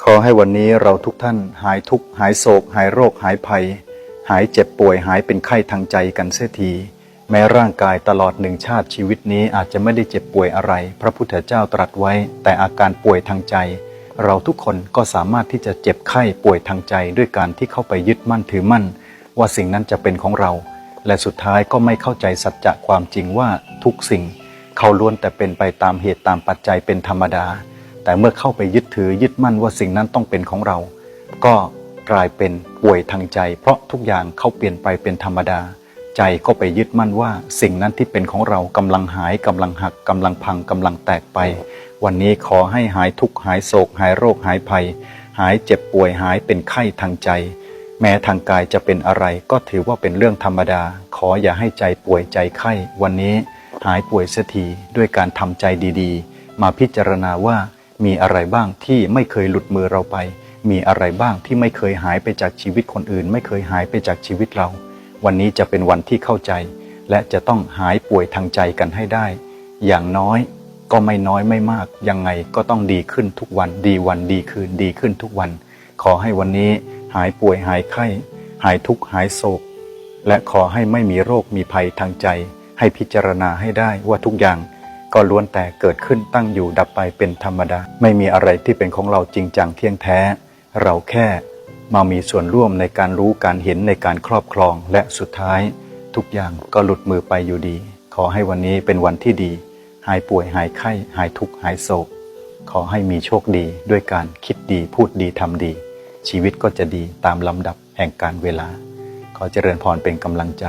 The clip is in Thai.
ขอให้วันนี้เราทุกท่านหายทุกข์หายโศก หายโรคหายภัย หายเจ็บป่วยหายเป็นไข้ทางใจกันเสียที แม้ร่างกายตลอดหนึ่งชาติชีวิตนี้อาจจะไม่ได้เจ็บป่วยอะไร พระพุทธเจ้าตรัสไว้ แต่อาการป่วยทางใจ เราทุกคนก็สามารถที่จะเจ็บไข้ป่วยทางใจด้วยการที่เข้าไปยึดมั่นถือมั่น ว่าสิ่งนั้นจะเป็นของเรา และสุดท้ายก็ไม่เข้าใจสัจจะความจริงว่าทุกสิ่ง เขาล้วนแต่เป็นไปตามเหตุตามปัจจัยเป็นธรรมดา แต่เมื่อเข้าไปยึดถือยึดมั่นว่าสิ่งนั้นต้องเป็นของเรา ก็กลายเป็นป่วยทางใจ เพราะทุกอย่างเขาเปลี่ยนไปเป็นธรรมดา ใจก็ไปยึดมั่นว่าสิ่งนั้นที่เป็นของเรากำลังหายกำลังหักกำลังพังกำลังแตกไป วันนี้ขอให้หายทุกข์หายโศกหายโรคหายภัย หายเจ็บป่วยหายเป็นไข้ทางใจ แม้ทางกายจะเป็นอะไรก็ถือว่าเป็นเรื่องธรรมดา ขออย่าให้ใจป่วยใจไข้ วันนี้หายป่วยเสียทีด้วยการทำใจดีๆ มาพิจารณาว่า มีอะไรบ้างที่ไม่เคยหลุดมือเราไป มีอะไรบ้างที่ไม่เคยหายไปจากชีวิตคนอื่น ไม่เคยหายไปจากชีวิตเรา วันนี้จะเป็นวันที่เข้าใจ และจะต้องหายป่วยทางใจกันให้ได้ อย่างน้อยก็ไม่น้อยไม่มาก ยังไงก็ต้องดีขึ้นทุกวัน ดีวันดีคืนดีขึ้นทุกวัน ขอให้วันนี้หายป่วยหายไข้ หายทุกข์หายโศก และขอให้ไม่มีโรคมีภัยทางใจ ให้พิจารณาให้ได้ว่าทุกอย่าง ก็ล้วนแต่เกิดขึ้นตั้งอยู่ดับไปเป็นธรรมดา ไม่มีอะไรที่เป็นของเราจริงจังเที่ยงแท้ เราแค่มามีส่วนร่วมในการรู้การเห็นในการครอบครองและสุดท้าย ทุกอย่างก็หลุดมือไปอยู่ดี ขอให้วันนี้เป็นวันที่ดี หายป่วยหายไข้ หายทุกข์หายโศก ขอให้มีโชคดีด้วยการคิดดีพูดดีทำดี ชีวิตก็จะดีตามลำดับแห่งการเวลา ขอเจริญพรเป็นกำลังใจ